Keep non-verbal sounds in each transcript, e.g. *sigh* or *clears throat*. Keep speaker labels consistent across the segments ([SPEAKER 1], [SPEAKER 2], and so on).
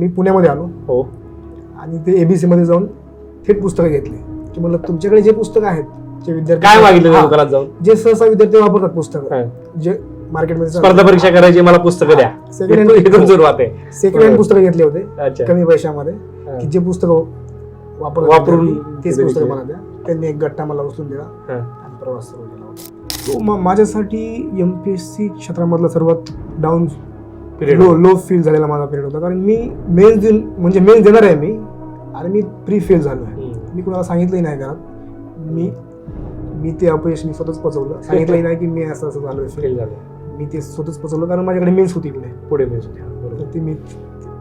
[SPEAKER 1] मी पुण्यामध्ये आलो.
[SPEAKER 2] हो.
[SPEAKER 1] आणि ते एबीसी मध्ये जाऊन थेट पुस्तकं घेतली. की म्हणलं तुमच्याकडे जे पुस्तकं आहेत जे विद्यार्थी
[SPEAKER 2] काय मागितलं त्या दुकानात जाऊन?
[SPEAKER 1] जे सहसा विद्यार्थी वापरतात पुस्तकं. जे मार्केटमध्ये
[SPEAKER 2] स्पर्धा परीक्षा करायची मला पुस्तकं द्या.
[SPEAKER 1] hand-
[SPEAKER 2] इथून सुरुवात आहे.
[SPEAKER 1] सेकंड हँड पुस्तकं घेतले होते कमी पैशामध्ये. की जे पुस्तकं वापर
[SPEAKER 2] वापरून
[SPEAKER 1] तेच पुस्तकं. मला द्या. त्यांनी एक गट्टा मला उचलून दिला. आणि प्रवास सुरू केला होता. तो माझ्यासाठी एम पी एस सी क्षेत्रामधला सर्वात down
[SPEAKER 2] Period.
[SPEAKER 1] Low low feel झालेला माझा पिरियड होता कारण मी मेन्स देऊन म्हणजे मेन्स देणार आहे मी आणि मी प्री फेल झालो आहे. मी कुणाला सांगितलंही नाही घरात मी मी ते अपयश मी स्वतःच पचवलं सांगितलंही नाही की मी असं असं
[SPEAKER 2] Fail
[SPEAKER 1] फेल
[SPEAKER 2] झालं.
[SPEAKER 1] मी ते स्वतःच पचवलं कारण माझ्याकडे मेन्स होती पुढे
[SPEAKER 2] पुढे शकते. बरोबर.
[SPEAKER 1] तर ते मी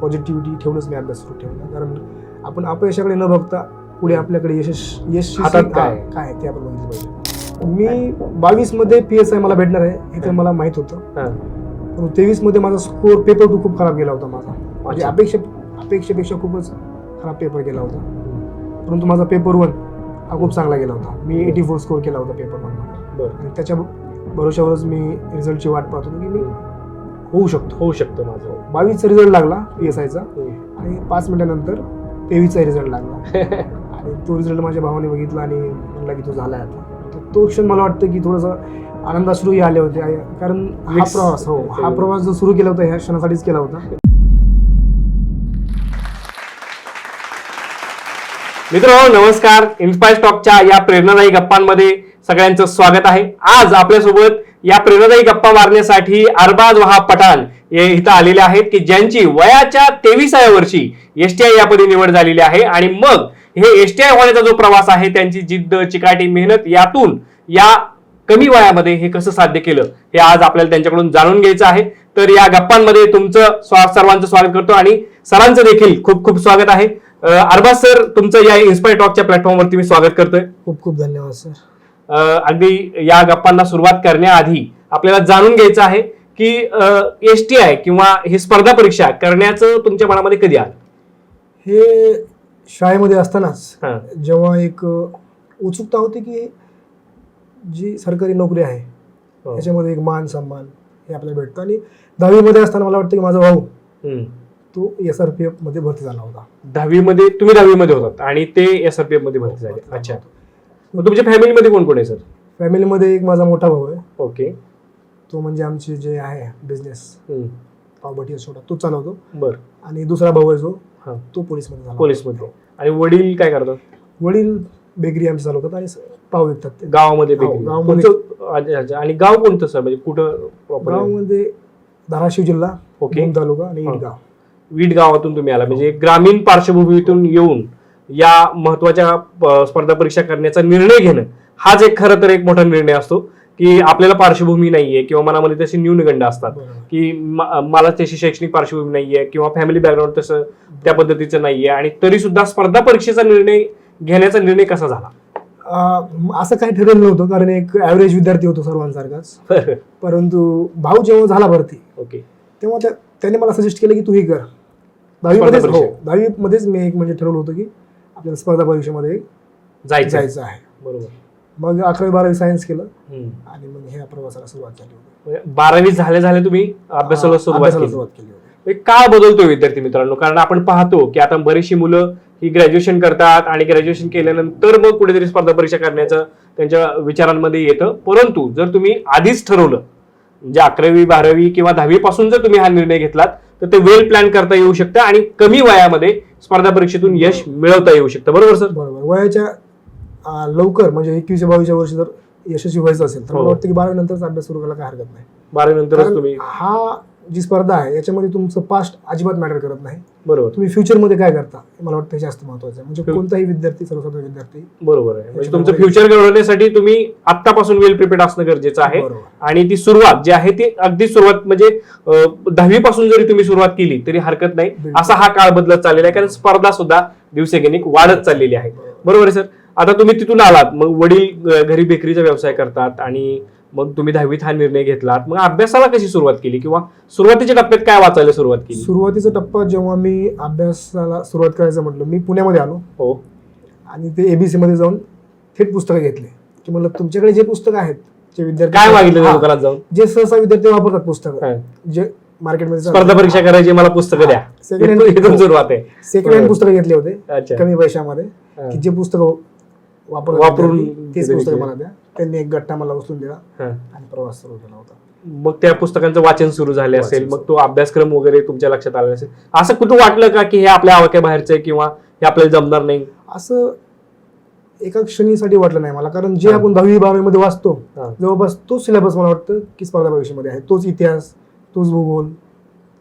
[SPEAKER 1] पॉझिटिव्हिटी ठेवूनच मी अभ्यास सुरू ठेवला कारण आपण अपयशाकडे न बघता पुढे आपल्याकडे यशस यश
[SPEAKER 2] काय?
[SPEAKER 1] काय ते आपण बघितलं पाहिजे मी बावीसमध्ये पी एस आय मला भेटणार आहे हे तर मला माहीत होतं
[SPEAKER 2] हा.
[SPEAKER 1] पण तेवीसमध्ये माझा स्कोर पेपर टू खूप खराब गेला होता माझा.
[SPEAKER 2] अच्छा.
[SPEAKER 1] अपेक्षा अपेक्षेपेक्षा खूपच खराब पेपर गेला होता. परंतु माझा पेपर वन हा खूप चांगला गेला होता. मी एटी फोर स्कोर केला होता पेपर वन. आणि त्याच्या भरोशावरच मी रिझल्टची वाट पाहत होतो की मी होऊ शकतो.
[SPEAKER 2] होऊ शकतं माझं.
[SPEAKER 1] बावीसचा रिझल्ट लागला पी एस आयचा. आणि पाच मिनिटानंतर तेवीसचा रिझल्ट लागला. *laughs* आणि तो रिझल्ट माझ्या भावाने बघितला आणि म्हणला की तो झालाय आता. तर तो क्षण मला वाटतं की थोडंसं आनंदाश्रूही आले होते. कारण हा. प्रवास हो. हा प्रवास जो सुरू केला होता ह्या क्षणासाठीच केला होता.
[SPEAKER 2] मित्र नमस्कार. इन्स्पायर स्टॉकच्या या प्रेरणादायी गप्पांमध्ये सगळ्यांचं स्वागत आहे. आज आपल्यासोबत या प्रेरणादायी गप्पा मारण्यासाठी अरबाज वहा पठाण हे इथं आलेले आहेत की ज्यांची वयाच्या तेविसाव्या वर्षी एस टी आय यापदी निवड झालेली आहे. आणि मग हे एस टी आय होण्याचा जो प्रवास आहे त्यांची जिद्द चिकाटी मेहनत यातून या कमी वयामध्ये हे कसं साध्य केलं हे आज आपल्याला त्यांच्याकडून जाणून घ्यायचं आहे. तर या गप्पांमध्ये तुमचं स्वा- सर्वांचं स्वागत करतो आणि सरांचं देखील खूप खूप स्वागत आहे. अरबाज सर तुमचं या इन्स्पायर टॉकच्या प्लॅटफॉर्मवरती मी स्वागत करतोय.
[SPEAKER 1] खूप खूप धन्यवाद सर.
[SPEAKER 2] अगदी या गप्पांना सुरुवात करण्याआधी आपल्याला जाणून घ्यायचं आहे की एस टी आय किंवा ही स्पर्धा परीक्षा करण्याचं तुमच्या मनामध्ये कधी आलं?
[SPEAKER 1] हे शाळेमध्ये असतानाच. जेव्हा एक उत्सुकता होती की जी सरकारी नोकरी आहे
[SPEAKER 2] हो.
[SPEAKER 1] त्याच्यामध्ये एक मान सन्मान हे आपल्याला भेटतं. आणि दहावीमध्ये असताना मला वाटतं की माझा भाऊ. तो एस आर पी एफमध्ये भरती झाला होता.
[SPEAKER 2] दहावीमध्ये तुम्ही दहावीमध्ये होतात आणि ते एस आर पी एफमध्ये भरती झाले. अच्छा. मग तुमच्या फॅमिलीमध्ये कोण कोण आहे सर?
[SPEAKER 1] फॅमिलीमध्ये एक माझा मोठा भाऊ आहे.
[SPEAKER 2] ओके.
[SPEAKER 1] तो म्हणजे आमचे जे आहे बिझनेस. पावभाटी सोडा तो चालवतो.
[SPEAKER 2] बर.
[SPEAKER 1] आणि दुसरा भाऊ आहे जो
[SPEAKER 2] हा.
[SPEAKER 1] तो पोलीसमध्ये झाला
[SPEAKER 2] पोलीसमध्ये. आणि वडील काय करतात?
[SPEAKER 1] वडील बेकरी आमची चालवतात आणि पाव विकतात ते
[SPEAKER 2] गावामध्ये
[SPEAKER 1] हो,
[SPEAKER 2] bakery.
[SPEAKER 1] गावामध्ये.
[SPEAKER 2] तुमचं- अच्छा, अच्छा. आणि गाव कोणतं सर म्हणजे कुठं प्रॉपर
[SPEAKER 1] गावामध्ये धाराशिव जिल्हा
[SPEAKER 2] ओके.
[SPEAKER 1] तालुका आणि
[SPEAKER 2] हा.
[SPEAKER 1] ईडगाव
[SPEAKER 2] वीट गावातून तुम्ही आला म्हणजे ग्रामीण पार्श्वभूमीतून येऊन या महत्त्वाच्या अ, स्पर्धा परीक्षा करण्याचा निर्णय घेणं हाच एक खरं तर एक मोठा निर्णय असतो की आपल्याला पार्श्वभूमी नाहीये किंवा मनामध्ये तसे न्यूनगंड असतात. की मला तशी शैक्षणिक पार्श्वभूमी नाहीये किंवा फॅमिली बॅकग्राऊंड तसं त्या पद्धतीचं नाहीये आणि तरी सुद्धा स्पर्धा परीक्षेचा निर्णय घेण्याचा निर्णय कसा झाला?
[SPEAKER 1] असं काही ठरवलं नव्हतं कारण एक ऍव्हरेज विद्यार्थी होतो सर्वांसारखाच. *laughs* परंतु भाऊ जेव्हा झाला भरती
[SPEAKER 2] ओके.
[SPEAKER 1] तेव्हा त्या- त्याने मला सजेस्ट केलं की तू ही कर. दहावीमध्येच हो. दहावीमध्येच मी एक म्हणजे ठरवलं होतं की आपल्याला स्पर्धा परीक्षेमध्ये
[SPEAKER 2] जायचं
[SPEAKER 1] जायचं आहे.
[SPEAKER 2] बरोबर.
[SPEAKER 1] मग अकरावी बारावी सायन्स केलं. आणि मग ह्या प्रवासाला सुरुवात झाली होती.
[SPEAKER 2] म्हणजे बारावी झाले झाले तुम्ही अभ्यासाला सुरुवात केली. एक काळ बदलतोय विद्यार्थी मित्रांनो? कारण आपण पाहतो की आता बरीचशी मुलं ही ग्रॅज्युएशन करतात आणि ग्रॅज्युएशन केल्यानंतर मग कुठेतरी स्पर्धा परीक्षा करण्याचं त्यांच्या विचारांमध्ये येतं. परंतु जर तुम्ही आधीच ठरवलं म्हणजे अकरावी बारावी किंवा दहावी पासून जर तुम्ही हा निर्णय घेतलात तर ते वेल प्लॅन करता येऊ शकतं आणि कमी वयामध्ये स्पर्धा परीक्षेतून यश मिळवता येऊ शकतं. बरोबर सर?
[SPEAKER 1] बरोबर. वयाच्या लवकर म्हणजे एकवीसच्या बावीसच्या वर्षी जर यशस्वी व्हायचं असेल तर
[SPEAKER 2] हो.
[SPEAKER 1] मला वाटतं की बारावी नंतरच अभ्यास सुरू करायला काय हरकत नाही.
[SPEAKER 2] बारावी तुम्ही
[SPEAKER 1] हा जी स्पर्धा आहे याच्यामध्ये तुमचं पास्ट अजिबात मॅटर करत नाही.
[SPEAKER 2] बरोबर.
[SPEAKER 1] तुम्ही फ्युचरमध्ये काय करता हे मला वाटतं हे जास्त महत्वाचं आहे. म्हणजे कोणताही विद्यार्थी सर्वसाधारण विद्यार्थी
[SPEAKER 2] बरोबर आहे. म्हणजे तुमचं फ्युचर घडवण्यासाठी तुम्ही आत्तापासून वेल प्रिपेअर्ड असणं गरजेचं आहे. आणि ती सुरुवात जी आहे ती अगदी सुरुवात म्हणजे दहावी पासून जरी तुम्ही सुरुवात केली तरी हरकत नाही. असा हा काळ बदलत चाललेला आहे. कारण स्पर्धा सुद्धा दिवसेगणिक वाढत चाललेली आहे. बरोबर आहे सर? आता तुम्ही तिथून आलात मग वडील घरी बेकरीचा व्यवसाय करतात आणि मग तुम्ही दहावीत हा निर्णय घेतलात. मग अभ्यासाला कशी सुरुवात केली किंवा सुरुवातीच्या टप्प्यात काय वाचायला सुरुवात केली?
[SPEAKER 1] सुरुवातीचा टप्पा जेव्हा मी अभ्यासाला सुरुवात करायचं म्हटलं मी पुण्यामध्ये आलो.
[SPEAKER 2] हो.
[SPEAKER 1] आणि ते एबीसी मध्ये जाऊन थेट पुस्तकं घेतले. की म्हणलं तुमच्याकडे जे पुस्तकं आहेत जे विद्यार्थी
[SPEAKER 2] काय मागितलं
[SPEAKER 1] हा,
[SPEAKER 2] दुकानात जाऊन?
[SPEAKER 1] जे सहसा विद्यार्थी वापरतात पुस्तकं
[SPEAKER 2] हा.
[SPEAKER 1] जे मार्केटमध्ये
[SPEAKER 2] स्पर्धा परीक्षा करायची मला पुस्तकं द्या.
[SPEAKER 1] सेकंड *laughs* हँड पुस्तकं घेतले होते कमी पैशामध्ये
[SPEAKER 2] हा.
[SPEAKER 1] की जे पुस्तक वापर
[SPEAKER 2] वापरून
[SPEAKER 1] तेच पुस्तक. मला द्या त्यांनी एक गट्टा मला उचलून दिला
[SPEAKER 2] हा.
[SPEAKER 1] आणि प्रवास सुरू केला होता
[SPEAKER 2] मग त्या पुस्तकांचं वाचन सुरू झाले
[SPEAKER 1] वाचन
[SPEAKER 2] असेल मग. तो अभ्यासक्रम वगैरे तुमच्या लक्षात आला असेल असं कुठं वाटलं का की हे आपल्या आवाक्या बाहेरचं आहे किंवा हे आपल्याला जमणार नाही
[SPEAKER 1] असं एका क्षणीसाठी वाटलं नाही मला कारण जे
[SPEAKER 2] हा.
[SPEAKER 1] आपण दहावी बारावी मध्ये वाचतो
[SPEAKER 2] हा.
[SPEAKER 1] जवळपास तोच सिलेबस मला वाटतं की स्पर्धा परीक्षेमध्ये आहे तोच इतिहास तोच भूगोल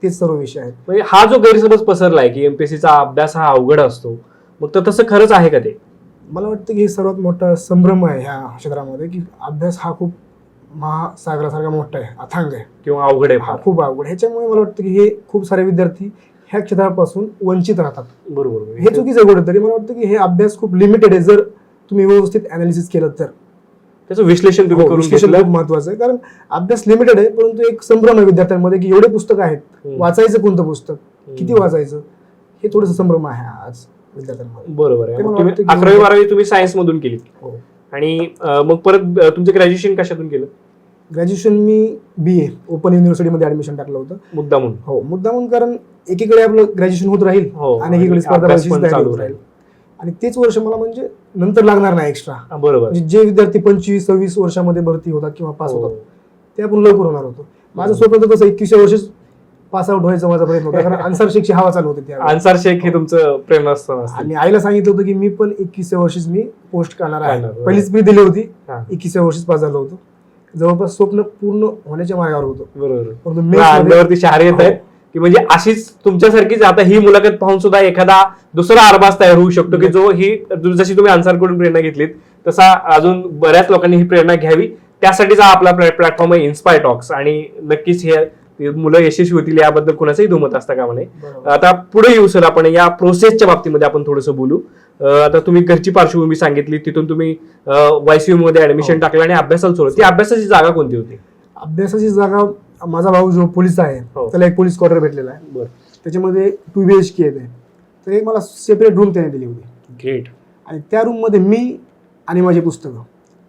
[SPEAKER 1] तेच सर्व विषय आहेत
[SPEAKER 2] म्हणजे हा जो गैरसमज पसरलाय की एमपीएससीचा अभ्यास हा अवघड असतो मग तर तसं खरंच आहे का ते
[SPEAKER 1] मला वाटतं की हे सर्वात मोठा संभ्रम आहे ह्या क्षेत्रामध्ये की अभ्यास हा खूप महासागरासारखा मोठा आहे अथांग आहे.
[SPEAKER 2] किंवा अवघड आहे
[SPEAKER 1] हा खूप अवघड ह्याच्यामुळे मला वाटतं की हे खूप सारे विद्यार्थी ह्या क्षेत्रापासून वंचित राहतात.
[SPEAKER 2] बरोबर.
[SPEAKER 1] हे चुकीचं कुठेतरी. मला वाटतं की हे अभ्यास खूप लिमिटेड आहे. जर तुम्ही व्यवस्थित अनालिसिस केलं तर.
[SPEAKER 2] त्याचं विश्लेषण तुम्ही
[SPEAKER 1] हो, विश्लेषण खूप महत्वाचं आहे. कारण अभ्यास लिमिटेड आहे परंतु एक संभ्रम आहे विद्यार्थ्यांमध्ये की एवढे पुस्तक आहेत. वाचायचं कोणतं पुस्तक? किती. वाचायचं? हे थोडंसं संभ्रम आहे आज. विद्यार्थ्यांमध्ये
[SPEAKER 2] बरोबर आहे. मग तुम्ही अकरावी बारावी तुम्ही सायन्स मधून केली
[SPEAKER 1] हो.
[SPEAKER 2] आणि अं, मग परत अं, तुमचं ग्रॅज्युएशन कशातून केलं?
[SPEAKER 1] ग्रॅज्युएशन मी बी ए ओपन युनिव्हर्सिटीमध्ये ऍडमिशन टाकलं होतं.
[SPEAKER 2] मुद्दा म्हणून
[SPEAKER 1] हो मुद्दामून कारण एकीकडे आपलं ग्रॅज्युएशन होत राहील
[SPEAKER 2] हो
[SPEAKER 1] आणि एकीकडे स्पर्धा
[SPEAKER 2] अभ्यास
[SPEAKER 1] परीक्षेची
[SPEAKER 2] पण
[SPEAKER 1] तयारी
[SPEAKER 2] चालू
[SPEAKER 1] होत
[SPEAKER 2] राहील.
[SPEAKER 1] राहील. आणि तेच वर्ष मला म्हणजे नंतर लागणार नाही एक्स्ट्रा
[SPEAKER 2] हा, बरोबर.
[SPEAKER 1] म्हणजे जे विद्यार्थी पंचवीस सव्वीस वर्षामध्ये भरती होतात किंवा पास
[SPEAKER 2] हो.
[SPEAKER 1] होतात ते आपण लवकर होणार होतो. माझं स्वप्न तर कसं एकवीसच्या वर्षीच पास आउट व्हायचा माझा प्रयत्न होता कारण *laughs* आन्सर शेकची हवा चालू होती त्या
[SPEAKER 2] अन्सार शेख हे तुमचं प्रेरणास्थान असेल
[SPEAKER 1] आणि आईला सांगितलं होतं की मी पण एकवीसच्या वर्षीच मी पोस्ट करणार आहे. पहिलीच मी दिली होती
[SPEAKER 2] हा.
[SPEAKER 1] एकवीसच्या वर्षीच पास झालो होतो. जवळपास स्वप्न पूर्ण होण्याच्या मार्गावर होतं.
[SPEAKER 2] बरोबर. शहारे येत आहेत. की म्हणजे अशीच तुमच्यासारखीच आता ही मुलाखत पाहून सुद्धा एखादा दुसरा अरबाज तयार होऊ शकतो की जो ही जशी तुम्ही अन्सारकडून प्रेरणा घेतलीत तसा अजून बऱ्याच लोकांनी ही प्रेरणा घ्यावी. त्यासाठीचा आपला प्लॅटफॉर्म आहे इन्स्पायर टॉक्स आणि नक्कीच हे हे मुलं यशस्वी होतील याबद्दल कुणाचंही दुमत असता कामा नये
[SPEAKER 1] बरोबर.
[SPEAKER 2] आता पुढे येऊ सर आपण या प्रोसेसच्या बाबतीमध्ये आपण थोडंसं बोलू. आता तुम्ही घरची पार्श्वभूमी सांगितली तिथून तुम्ही वायसीयू मध्ये ऍडमिशन
[SPEAKER 1] हो.
[SPEAKER 2] टाकलं आणि अभ्यासाला सोडलं ती अभ्यासाची जागा कोणती होती?
[SPEAKER 1] अभ्यासाची जागा माझा भाऊ जो पोलीस आहे
[SPEAKER 2] हो.
[SPEAKER 1] त्याला एक पोलीस क्वार्टर भेटलेला आहे.
[SPEAKER 2] बरं.
[SPEAKER 1] त्याच्यामध्ये टू बी एच के. तर एक मला सेपरेट रूम त्याने दिली होती.
[SPEAKER 2] ग्रेट
[SPEAKER 1] आणि त्या रूममध्ये मी आणि माझी पुस्तकं.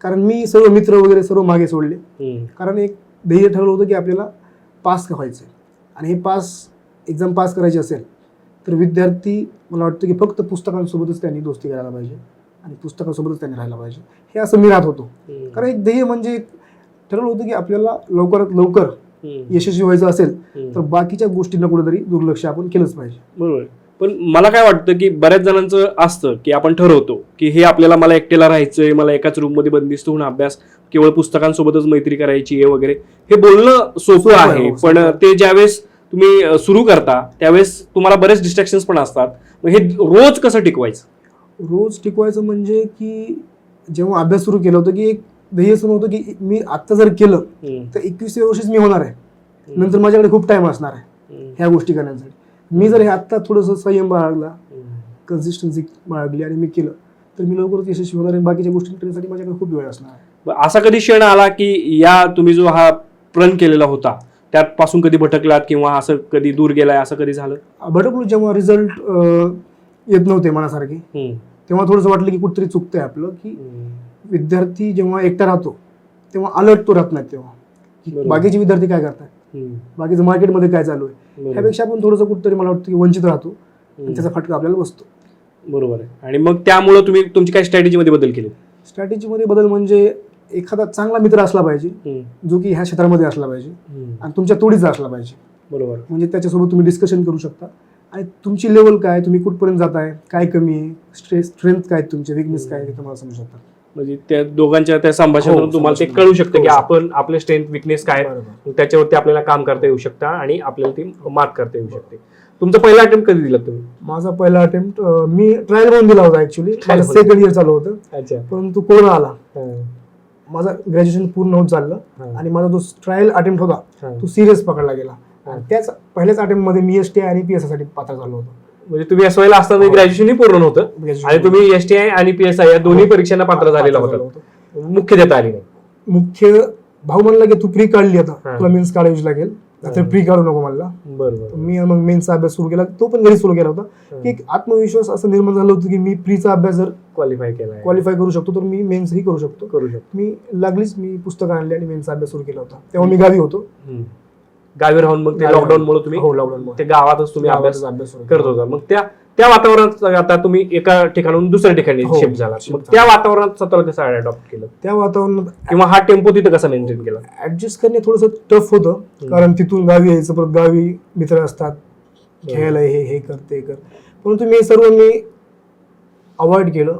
[SPEAKER 1] कारण मी सर्व मित्र वगैरे सर्व मागे सोडले. कारण एक ध्येय ठरवलं होतं की आपल्याला पास व्हायचं आहे आणि हे पास एक्झाम पास करायची असेल तर विद्यार्थी मला वाटतं की फक्त पुस्तकांसोबतच त्यांनी दोस्ती करायला पाहिजे आणि पुस्तकांसोबतच त्यांनी राहायला पाहिजे. हे असं मी राहत होतो. कारण एक ध्येय म्हणजे एक ठरवलं होतं की आपल्याला लवकरात लवकर यशस्वी व्हायचं असेल तर बाकीच्या गोष्टींना कुठेतरी दुर्लक्ष आपण केलंच पाहिजे.
[SPEAKER 2] बरोबर. पण मला काय वाटतं की बऱ्याच जणांचं असतं की आपण ठरवतो की हे आपल्याला मला एकटेला राहायचंय मला एकाच रूममध्ये बंदिस्त होऊन अभ्यास केवळ पुस्तकांसोबतच मैत्री करायची आहे वगैरे हे बोलणं सोपं
[SPEAKER 1] आहे,
[SPEAKER 2] पण. ते ज्यावेळेस तुम्ही सुरू करता त्यावेळेस तुम्हाला बरेच डिस्ट्रॅक्शन पण असतात. मग हे रोज कसं टिकवायचं?
[SPEAKER 1] रोज टिकवायचं म्हणजे की जेव्हा अभ्यास सुरू केला होतं की एक ध्येय सुरू होतं की मी आत्ता जर केलं तर एकवीसव्या वर्षीच मी होणार आहे. नंतर माझ्याकडे खूप टाइम असणार आहे. ह्या गोष्टी करण्यासाठी. मी जर हे आत्ता थोडंसं संयम बाळगला कन्सिस्टन्सी बाळगली आणि मी केलं तर मी लवकरच यशस्वी होणार आहे बाकीच्या गोष्टी करण्यासाठी माझ्याकडे खूप वेळ असणार.
[SPEAKER 2] असा कधी क्षण आला की या तुम्ही जो हा प्रण केलेला होता त्यापासून कधी भटकलात किंवा असं कधी दूर गेलाय असं कधी झालं?
[SPEAKER 1] भटकलो जेव्हा रिझल्ट येत नव्हते मनासारखे. तेव्हा थोडंसं वाटलं की कुठेतरी चुकतंय आपलं की विद्यार्थी जेव्हा एकटा राहतो तेव्हा अलर्ट तो राहत नाही तेव्हा. बाकीचे विद्यार्थी काय करतात? बाकीचं मार्केटमध्ये काय चालू आहे? ह्यापेक्षा आपण थोडंसं कुठेतरी मला वाटतं की वंचित राहतो. आणि त्याचा फटका आपल्याला बसतो.
[SPEAKER 2] बरोबर आहे. आणि मग त्यामुळं तुम्ही तुमची काय स्ट्रॅटेजी मध्ये बदल केले?
[SPEAKER 1] स्ट्रॅटेजीमध्ये बदल म्हणजे एखादा चांगला मित्र असला पाहिजे जो की ह्या क्षेत्रामध्ये असला पाहिजे आणि तुमच्या तोडीचा असला पाहिजे.
[SPEAKER 2] बरोबर.
[SPEAKER 1] म्हणजे त्याच्यासोबत तुम्ही डिस्कशन करू शकता. आणि तुमची लेवल काय तुम्ही कुठपर्यंत जाताय काय कमी आहे स्ट्रेस स्ट्रेंथ काय आहे तुमचे विकनेस काय आहे ते तुम्हाला समजू शकता.
[SPEAKER 2] म्हणजे त्या दोघांच्या त्या संभाषणातून
[SPEAKER 1] हो,
[SPEAKER 2] तुम्हाला ते
[SPEAKER 1] संभाषण.
[SPEAKER 2] कळू शकतं की
[SPEAKER 1] कळू
[SPEAKER 2] आपण आपले स्ट्रेंथ विकनेस काय आहेत.
[SPEAKER 1] बरोबर.
[SPEAKER 2] मग त्याच्यावरती आपल्याला काम करता येऊ शकतं आणि आपल्याला ती मार्क करता येऊ शकते. तुमचा पहिला अटेम्प्ट कधी दिला तुम्ही?
[SPEAKER 1] माझा पहिला अटेम्प्ट मी ट्रायल म्हणून दिला होता ऍक्च्युली
[SPEAKER 2] Trial
[SPEAKER 1] माझं
[SPEAKER 2] म्हणून.
[SPEAKER 1] सेकंड इयर चालू होतं.
[SPEAKER 2] अच्छा.
[SPEAKER 1] परंतु कोरोना आला. माझा ग्रॅज्युएशन पूर्ण होत चाललं. आणि माझा जो ट्रायल अटेम्प्ट होता तो सिरियस पकडला गेला. आणि त्याच पहिल्याच अटेम्प्टमध्ये मी एस टी आणि पी एससाठी पात्र झालो होतो.
[SPEAKER 2] म्हणजे तुम्ही एस ला असताना
[SPEAKER 1] हो.
[SPEAKER 2] ग्रॅज्युएशनही पूर्ण होतं आणि तुम्ही एस टी आय आणि पी एस आय या दोन्ही
[SPEAKER 1] हो.
[SPEAKER 2] परीक्षांना पात्र झालेला होता. मुख्य देता आली नाही.
[SPEAKER 1] मुख्य भाऊ म्हणला की तू प्री काढली आता.
[SPEAKER 2] हा.
[SPEAKER 1] तुला मेन्स काढावी लागेल.
[SPEAKER 2] हा.
[SPEAKER 1] प्री काढू नको म्हणला.
[SPEAKER 2] बरोबर
[SPEAKER 1] मी मग मेन्सचा अभ्यास सुरू केला. तो पण घरी सुरू केला होता. की एक आत्मविश्वास असं निर्माण झालं होतं की मी प्रीचा अभ्यास जर
[SPEAKER 2] क्वालिफाय केला
[SPEAKER 1] क्वालिफाय करू शकतो तर मी मेन्सही करू शकतो.
[SPEAKER 2] करू शकतो.
[SPEAKER 1] मी लागलीच मी पुस्तकं आणली आणि मेन्सचा अभ्यास सुरू केला होता. तेव्हा मी गावी होतो.
[SPEAKER 2] गावी राहून मग ते लॉकडाऊन. मुळे तुम्ही
[SPEAKER 1] हो लॉकडाऊन
[SPEAKER 2] ते गावातच तुम्ही अभ्यास
[SPEAKER 1] अभ्यास
[SPEAKER 2] करत होता. मग त्या त्या वातावरणात आता तुम्ही एका ठिकाणून दुसऱ्या ठिकाणी
[SPEAKER 1] हो,
[SPEAKER 2] शिफ्ट झाला
[SPEAKER 1] shift
[SPEAKER 2] मग
[SPEAKER 1] झालो.
[SPEAKER 2] त्या वातावरणात स्वतःला कसं अडॉप्ट केलं?
[SPEAKER 1] त्या वातावरणात
[SPEAKER 2] किंवा हा टेम्पो तिथं कसा मेंटेन केला?
[SPEAKER 1] ऍडजस्ट करणे थोडंसं टफ होतं. कारण तिथून गावी यायचं परत गावी मित्र असतात. खेळायला हे हे कर ते कर. परंतु मी सर्व मी अवॉइड केलं.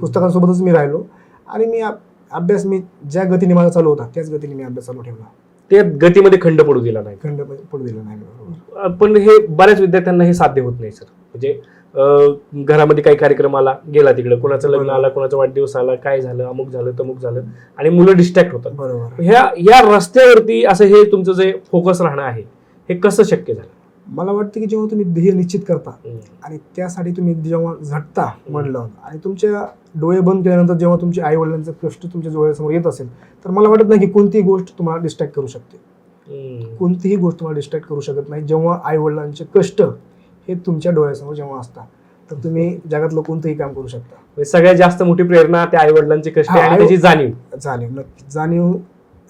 [SPEAKER 1] पुस्तकांसोबतच मी राहिलो. आणि मी अभ- अभ्यास मी ज्या गतीने माझा चालू होता त्याच गतीने मी अभ्यास चालू ठेवला.
[SPEAKER 2] ते गतीमध्ये खंड पडू दिला नाही.
[SPEAKER 1] खंड पडू दिला नाही बरोबर.
[SPEAKER 2] पण हे बऱ्याच विद्यार्थ्यांना हे साध्य होत नाही सर. म्हणजे अं, घरामध्ये काही कार्यक्रम आला गेला तिकडे. कोणाचं लग्न. आला कोणाचा वाढदिवस आला काय झालं अमुक झालं तमुक झालं आणि मुलं डिस्ट्रॅक्ट होतात.
[SPEAKER 1] बरोबर.
[SPEAKER 2] ह्या या रस्त्यावरती असं हे तुमचं जे फोकस राहणं आहे हे कसं शक्य झालं?
[SPEAKER 1] मला वाटतं की जेव्हा तुम्ही ध्येय निश्चित करता आणि त्यासाठी तुम्ही जेव्हा झटता म्हणलं आणि तुमच्या डोळे बंद केल्यानंतर जेव्हा तुमच्या आई वडिलांचं कष्ट तुमच्या डोळ्यासमोर येत असेल तर मला वाटत नाही की कोणतीही गोष्ट तुम्हाला डिस्ट्रॅक्ट करू शकते. कोणतीही गोष्ट तुम्हाला डिस्ट्रॅक्ट करू शकत नाही. जेव्हा आई वडिलांचे कष्ट हे तुमच्या डोळ्यासमोर जेव्हा असतात तर तुम्ही जगातलं कोणतंही काम करू शकता.
[SPEAKER 2] म्हणजे सगळ्यात जास्त मोठी प्रेरणा त्या आई वडिलांची कष्ट आणि त्याची जाणीव.
[SPEAKER 1] जाणीव नक्की. जाणीव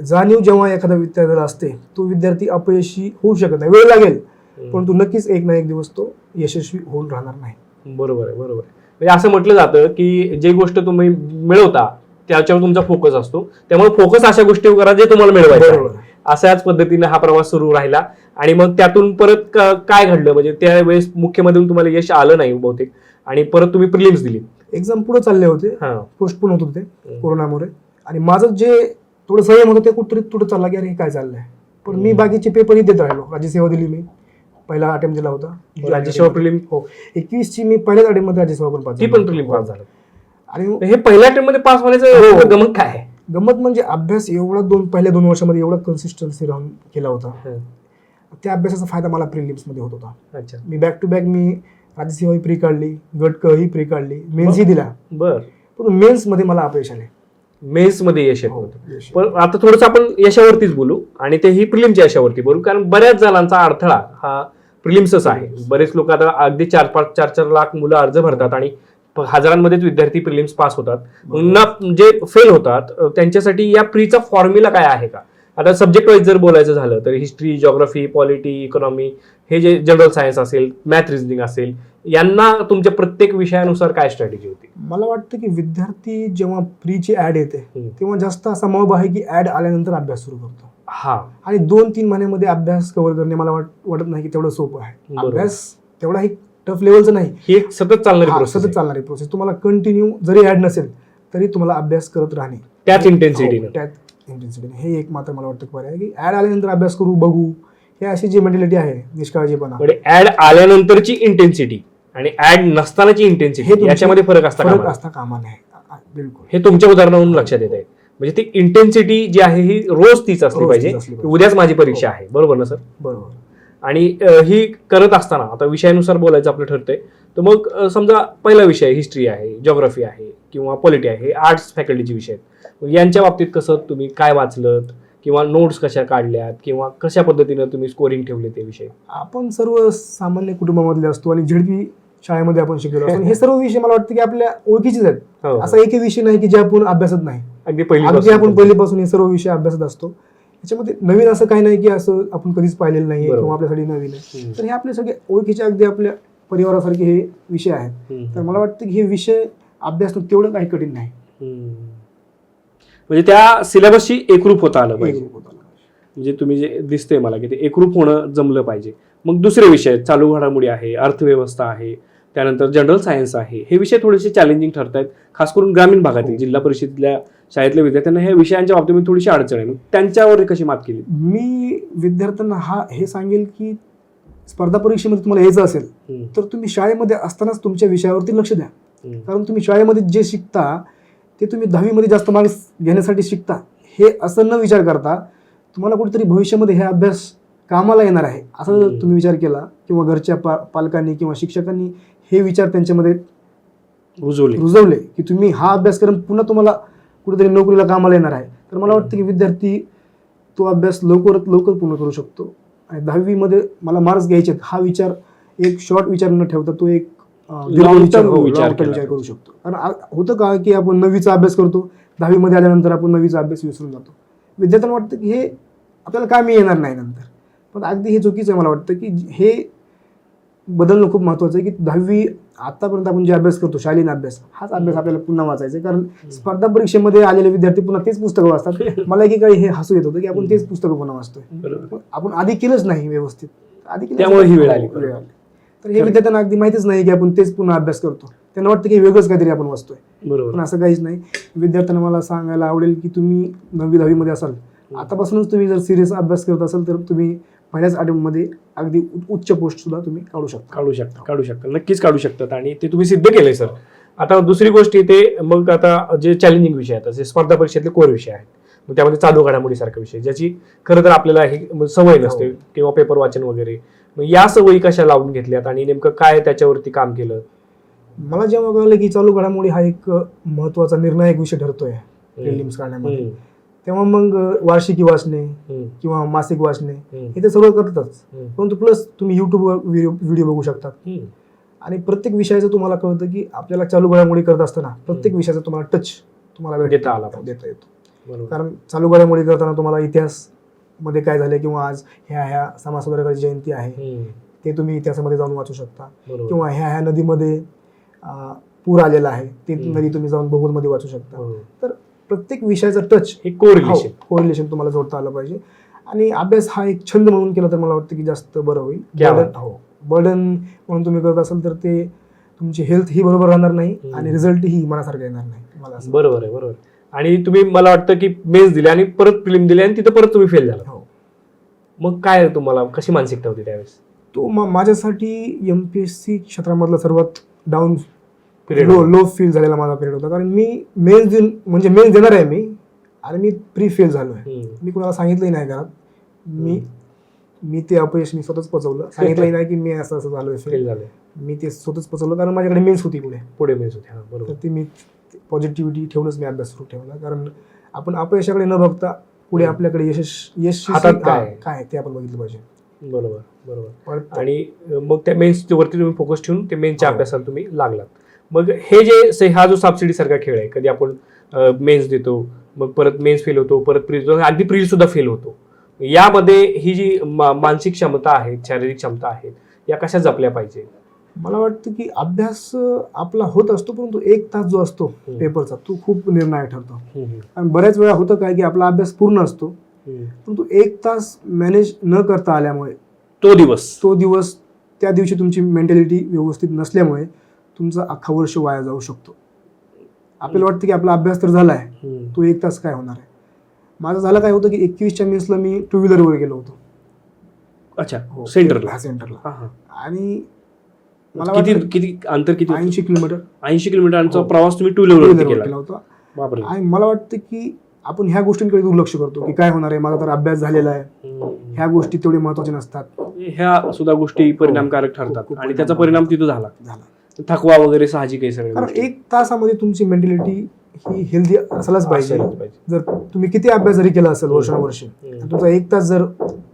[SPEAKER 1] जाणीव जेव्हा एखाद्या विद्यार्थ्याला असते तो विद्यार्थी अपयशी होऊ शकत नाही. वेळ लागेल. परंतु नक्कीच एक ना एक दिवस तो यशस्वी होऊन राहणार नाही.
[SPEAKER 2] बरोबर आहे बरोबर आहे. म्हणजे असं म्हटलं जातं की जे गोष्ट तुम्ही मिळवता त्याच्यावर तुमचा फोकस असतो. त्यामुळे फोकस अशा गोष्टीवर करा जे तुम्हाला मिळवायचं अशाच पद्धतीने हा प्रवास सुरू राहिला आणि मग त्यातून परत काय घडलं? म्हणजे त्यावेळेस मुख्यमधून तुम्हाला यश आलं नाही बहुतेक आणि परत तुम्ही प्रिलिम्स दिली.
[SPEAKER 1] एक्झाम पुढे चालले होते. पोस्टपोन होत होते कोरोनामुळे. आणि माझं जे थोडं संयम होतं ते कुठतरी पुढे चालला की अरे काय चाललंय? पण मी. बाकीचे पेपरही देत राहिलो. राज्यसेवा दिली मी. पहिला अटेम्प्ट दिला होता.
[SPEAKER 2] राज्यसेवा प्रिलिम
[SPEAKER 1] हो. एकवीस ची मी पहिल्याच अटेम्प्टमध्ये राज्यसेवा पण पास
[SPEAKER 2] ती पण प्रिलिम पास झालं.
[SPEAKER 1] आणि
[SPEAKER 2] हे पहिल्या अटेम्प्टमध्ये पास
[SPEAKER 1] हो.
[SPEAKER 2] होण्याचं गमत काय आहे?
[SPEAKER 1] गंमत म्हणजे अभ्यास एवढा दोन पहिल्या दोन वर्षामध्ये एवढा कन्सिस्टन्सी राहून केला होता.
[SPEAKER 2] हं.
[SPEAKER 1] त्या अभ्यासाचा फायदा मला प्रिलिम्समध्ये होत होता.
[SPEAKER 2] अच्छा.
[SPEAKER 1] मी बॅक टू बॅक मी राज्यसेवा ही प्री काढली गट क ही प्री काढली मेन्स ही दिला.
[SPEAKER 2] बर.
[SPEAKER 1] पण मेन्समध्ये मला अपयश आले.
[SPEAKER 2] मेन्समध्ये यश
[SPEAKER 1] हो.
[SPEAKER 2] पण आता थोडंसं आपण यशावरतीच बोलू आणि ते ही प्रिलिमच्या यशावरती बोलू. कारण बऱ्याच जणांचा अडथळा हा प्रिलिम्सच आहे. बरेच लोक आता अगदी चार पाच चार चार लाख मुलं अर्ज भरतात आणि हजारांमध्येच विद्यार्थी प्रिलिम्स पास होतात. न जे फेल होतात त्यांच्यासाठी या प्रीचा फॉर्म्युला काय आहे का? आता सब्जेक्ट वाईज जर बोलायचं झालं तर हिस्ट्री जॉग्राफी पॉलिटी इकॉनॉमी हे जे जनरल सायन्स असेल मॅथ रिझनिंग असेल यांना तुमच्या प्रत्येक विषयानुसार काय स्ट्रॅटेजी होती?
[SPEAKER 1] मला वाटतं की विद्यार्थी जेव्हा प्रीची ऍड येते. तेव्हा जास्त असा मोब आहे की ऍड आल्यानंतर अभ्यास सुरू करतो.
[SPEAKER 2] हा.
[SPEAKER 1] आणि दोन तीन महिन्यामध्ये अभ्यास कव्हर करणे मला वाट वाटत नाही की तेवढं सोपं आहे.
[SPEAKER 2] बरोबर.
[SPEAKER 1] अभ्यास तेवढा ही टफ लेवलचं नाही.
[SPEAKER 2] ही एक सतत चालणारी
[SPEAKER 1] हा,
[SPEAKER 2] प्रोसेस
[SPEAKER 1] सतत चालणारी प्रोसेस तुम्हाला कंटिन्यू जरी ऍड नसेल तरी तुम्हाला अभ्यास करत राहणे.
[SPEAKER 2] त्याच
[SPEAKER 1] हो,
[SPEAKER 2] इंटेन्सिटीनं
[SPEAKER 1] त्यात इंटेन्सिटी हे एक मात्र मला वाटतं पर्याय आहे की ऍड आल्यानंतर अभ्यास करू बघू. हे अशी जी मेंटॅलिटी आहे निष्काळजीपणा.
[SPEAKER 2] म्हणजे ऍड आल्यानंतरची इंटेन्सिटी आणि ऍड नसतानाची
[SPEAKER 1] हे
[SPEAKER 2] इंटेन्सिटी
[SPEAKER 1] तुमची-
[SPEAKER 2] याच्यामध्ये फरक असता
[SPEAKER 1] फरक. असता कामा नये आ- आ- बिलकुल.
[SPEAKER 2] हे तुमच्या उदाहरणावरून लक्षात येत आहे म्हणजे ती इंटेन्सिटी जी आहे ही रोज तीच असली
[SPEAKER 1] रोज
[SPEAKER 2] पाहिजे.
[SPEAKER 1] तीच असली
[SPEAKER 2] की
[SPEAKER 1] पाहिजे.
[SPEAKER 2] उद्याच माझी परीक्षा आहे. बरोबर ना सर?
[SPEAKER 1] बरोबर.
[SPEAKER 2] आणि अ, ही करत असताना आता विषयानुसार बोलायचं आपलं ठरतंय तर मग अ, समजा पहिला विषय हिस्ट्री आहे जॉग्राफी आहे किंवा पॉलिटी आहे आर्ट्स फॅकल्टीचे विषय आहेत. मग यांच्या बाबतीत कसं तुम्ही काय वाचलं किंवा नोट्स कशा काढल्यात? किंवा कशा पद्धतीनं तुम्ही स्कोरिंग ठेवले ते विषय?
[SPEAKER 1] आपण सर्व सामान्य कुटुंबामधले असतो आणि झेडपी शाळेमध्ये आपण शिकलेलो असतो *laughs* हे सर्व विषय मला वाटतं की आपल्या ओळखीचेच आहेत.
[SPEAKER 2] हो, हो.
[SPEAKER 1] असा एकही विषय नाही की जे आपण अभ्यासत नाही.
[SPEAKER 2] अगदी
[SPEAKER 1] आपण पहिलीपासून हे सर्व विषय अभ्यासत असतो. त्याच्यामध्ये नवीन असं काही नाही की असं आपण कधीच पाहिलेलं नाही. किंवा आपल्यासाठी नवीन आहे. तर हे आपले सगळे ओळखीचे अगदी आपल्या परिवारासारखे हे विषय आहेत. तर मला वाटतं की हे विषय अभ्यास तेवढं काही कठीण नाही.
[SPEAKER 2] म्हणजे त्या सिलेबसशी एकरूप होता आलं पाहिजे. म्हणजे तुम्ही जे दिसतंय मला की ते एकरूप होणं जमलं पाहिजे. मग दुसरे विषय चालू घडामोडी आहे अर्थव्यवस्था आहे त्यानंतर जनरल सायन्स आहे. हे विषय थोडेसे चॅलेंजिंग ठरत आहेत खास करून ग्रामीण भागातील जिल्हा परिषदेतल्या शाळेतल्या विद्यार्थ्यांना ह्या विषयांच्या बाबतीत थोडीशी अडचण आहे. त्यांच्यावर कशी मात केली?
[SPEAKER 1] मी विद्यार्थ्यांना हा हे सांगेल की स्पर्धा परीक्षेमध्ये तुम्हाला यायचं असेल तर तुम्ही शाळेमध्ये असतानाच तुमच्या विषयावरती लक्ष द्या. कारण तुम्ही शाळेमध्ये जे शिकता ते तुम्ही दहावीमध्ये जास्त मार्क्स घेण्यासाठी शिकता. हे असं न विचार करता तुम्हाला कुठेतरी भविष्यामध्ये हे अभ्यास कामाला येणार आहे असं जर. तुम्ही विचार केला किंवा घरच्या पा पालकांनी किंवा शिक्षकांनी हे विचार त्यांच्यामध्ये
[SPEAKER 2] रुजवले.
[SPEAKER 1] रुजवले की तुम्ही हा अभ्यास करून पुन्हा तुम्हाला कुठेतरी नोकरीला कामाला येणार आहे. तर मला वाटतं की विद्यार्थी तो अभ्यास लवकरात लवकर पूर्ण करू शकतो. आणि दहावीमध्ये मला मार्क्स घ्यायचे हा विचार एक शॉर्ट विचार न ठेवता तो एक विचार हो,
[SPEAKER 2] विचार
[SPEAKER 1] करू शकतो. कारण होतं का की आपण नवीचा अभ्यास करतो दहावीमध्ये आल्यानंतर आपण नवीचा अभ्यास विसरून जातो. विद्यार्थ्यांना वाटतं की हे आपल्याला कामी येणार नाही नंतर. पण अगदी हे चुकीचं आहे मला वाटतं की हे बदलणं खूप महत्त्वाचं आहे की दहावी आतापर्यंत आपण जे अभ्यास करतो शालीन अभ्यास हाच अभ्यास आपल्याला पुन्हा वाचायचा आहे. कारण स्पर्धा परीक्षेमध्ये आलेले विद्यार्थी पुन्हा तेच पुस्तकं वाचतात. *laughs* मला एकीकडे हे हसू येत होतं की आपण तेच पुस्तकं पुन्हा वाचतोय. पण आपण आधी केलंच नाही व्यवस्थित. आधी केलं
[SPEAKER 2] त्यामुळे ही वेळ आली.
[SPEAKER 1] वेळ आली. तर हे विद्यार्थ्यांना अगदी माहितीच नाही की आपण तेच पुन्हा अभ्यास करतो. त्यांना वाटतं की वेगळंच काहीतरी आपण वाचतोय. पण
[SPEAKER 2] बरोबर
[SPEAKER 1] असं काहीच नाही. विद्यार्थ्यांना मला सांगायला आवडेल की तुम्ही नववी दहावीमध्ये असाल. आतापासूनच तुम्ही जर सिरियस अभ्यास करत असाल तर तुम्ही पहिल्याच मध्ये अगदी उच्च पोस्ट सुद्धा तुम्ही काढू शकता.
[SPEAKER 2] काढू शकता काढू शकता. नक्कीच काढू शकतात आणि ते तुम्ही सिद्ध केलंय सर आता दुसरी गोष्ट इथे मग आता जे चॅलेंजिंग विषय आहेत जे स्पर्धा परीक्षेतले कोर विषय आहेत मग त्यामध्ये चालू घडामोडी सारखा विषय ज्याची खरं तर आपल्याला हे सवय नसते
[SPEAKER 1] हो.
[SPEAKER 2] किंवा पेपर वाचन वगैरे. मग या सवयी कशा लावून घेतल्यात आणि नेमकं काय त्याच्यावरती काम केलं?
[SPEAKER 1] मला जेव्हा कळलं की चालू घडामोडी हा एक अ, महत्त्वाचा निर्णायक विषय ठरतोय प्रिलिम्स काढण्यामध्ये. तेव्हा मग वार्षिकी वाचणे किंवा मासिक वाचणे हे ते सर्व करताच.
[SPEAKER 2] हम्म,
[SPEAKER 1] परंतु प्लस तुम्ही युट्यूबवर व्हिडिओ व्हिडिओ बघू शकता. आणि प्रत्येक विषयाचं तुम्हाला कळतं की आपल्याला चालू घडामोडी करत असताना प्रत्येक विषयाचा तुम्हाला टच तुम्हाला
[SPEAKER 2] देता आला.
[SPEAKER 1] देता येतो. कारण चालू घडामोडी करताना तुम्हाला इतिहासमध्ये काय झाले किंवा आज ह्या ह्या समाज सुधारकाची जयंती आहे. ते तुम्ही इतिहासामध्ये जाऊन वाचू शकता. किंवा ह्या ह्या नदीमध्ये पूर आलेला आहे. ते. नदी तुम्ही जाऊन भूगोलमध्ये वाचू शकता. तर प्रत्येक विषयाचा टच
[SPEAKER 2] हे कोरिलेशन
[SPEAKER 1] कोरिलेशन तुम्हाला जोडता आलं पाहिजे. आणि अभ्यास हा एक छंद म्हणून केला तर मला वाटतं की जास्त बरं होईल. बर्डन. हो. बर्डन म्हणून तुम्ही करत असाल तर ते तुमची हेल्थ ही बरोबर राहणार नाही. आणि रिझल्ट ही मनासारखा येणार नाही. मला
[SPEAKER 2] बरोबर आहे बरोबर आणि तुम्ही मला वाटतं की मेन्स दिले आणि परत फिल्म दिली आणि तिथं परत तुम्ही फेल झाला
[SPEAKER 1] हो.
[SPEAKER 2] मग काय तुम्हाला कशी मानसिकता होती त्यावेळेस?
[SPEAKER 1] तो मा- माझ्यासाठी एम पी एस सी क्षेत्रामधला सर्वात down
[SPEAKER 2] Period
[SPEAKER 1] low. Low feel झालेला माझा पिरियड होता. कारण मी मेन्स देऊन म्हणजे मेन्स देणार आहे मी आणि मी प्री फेल झालो आहे. मी कुणाला सांगितलंही नाही घरात. मी मी ते अपयश मी स्वतःच पचवलं. *laughs* सांगितलंही नाही की मी असं असं झालोय
[SPEAKER 2] फेल
[SPEAKER 1] फेल
[SPEAKER 2] झाले
[SPEAKER 1] मी ते स्वतःच पचवलं कारण माझ्याकडे मेन्स होती पुढे.
[SPEAKER 2] पुढे मेन्स होते बरोबर.
[SPEAKER 1] ते मी पॉझिटिव्हिटी ठेवूनच मी अभ्यास सुरू ठेवला. कारण आपण अपयशाकडे न बघता पुढे. आपल्याकडे यश
[SPEAKER 2] हातात काय आहे?
[SPEAKER 1] काय ते आपण बघितलं पाहिजे.
[SPEAKER 2] बरोबर बरोबर. आणि मग त्या मेन्स वरती तुम्ही फोकस ठेवून ते मेन्सच्या
[SPEAKER 1] हो.
[SPEAKER 2] अभ्यासाला तुम्ही लागलात. मग हे जे से- हा जो सबसिडी सारखा खेळ आहे कधी आपण मेन्स देतो मग परत मेन्स फेल होतो परत प्री अगदी प्री सुद्धा फेल होतो. यामध्ये ही जी मा- मानसिक क्षमता आहे शारीरिक क्षमता आहेत या कशा जपल्या पाहिजे?
[SPEAKER 1] मला वाटतं की अभ्यास आपला होत असतो परंतु एक तास जो असतो. पेपरचा तो खूप निर्णायक ठरतो. आणि बऱ्याच वेळा होतं काय की आपला अभ्यास पूर्ण असतो. परंतु एक तास मॅनेज न करता आल्यामुळे
[SPEAKER 2] तो दिवस.
[SPEAKER 1] तो दिवस त्या दिवशी तुमची मेंटॅलिटी व्यवस्थित नसल्यामुळे तुमचं अख्खा वर्ष वाया जाऊ शकतो. आपल्याला वाटतं की आपला अभ्यास तर झाला आहे. तो एक तास काय होणार आहे? माझं झालं काय होतं की एकवीसच्या मिन्सला मी टू व्हीलरवर गेलो होतो.
[SPEAKER 2] अच्छा सेंटरला.
[SPEAKER 1] हा, सेंटरला.
[SPEAKER 2] हा, हा.
[SPEAKER 1] आणि मला
[SPEAKER 2] किती किती अंतर किती
[SPEAKER 1] ऐंशी किलोमीटर.
[SPEAKER 2] ऐंशी किलोमीटरचा
[SPEAKER 1] हो.
[SPEAKER 2] प्रवास तुम्ही टू
[SPEAKER 1] व्हीलरवर
[SPEAKER 2] केला.
[SPEAKER 1] होता. आणि मला वाटतं की आपण ह्या गोष्टींकडे दुर्लक्ष करतो की काय होणार आहे? माझा तर अभ्यास झालेला आहे. ह्या गोष्टी तेवढे महत्त्वाच्या नसतात.
[SPEAKER 2] ह्या सुद्धा गोष्टी परिणामकारक
[SPEAKER 1] खूप-
[SPEAKER 2] ठरतात आणि त्याचा
[SPEAKER 1] परिणाम
[SPEAKER 2] तिथं झाला.
[SPEAKER 1] झाला.
[SPEAKER 2] थकवा वगैरे साहजिक आहे सगळ्या
[SPEAKER 1] कारण. एक तासामध्ये तुमची मेंटॅलिटी ही हेल्दी असायलाच पाहिजे
[SPEAKER 2] असायलाच पाहिजे.
[SPEAKER 1] जर तुम्ही किती अभ्यास जरी केला असेल वर्षानुवर्षे
[SPEAKER 2] हम्म.
[SPEAKER 1] तुमचा एक तास जर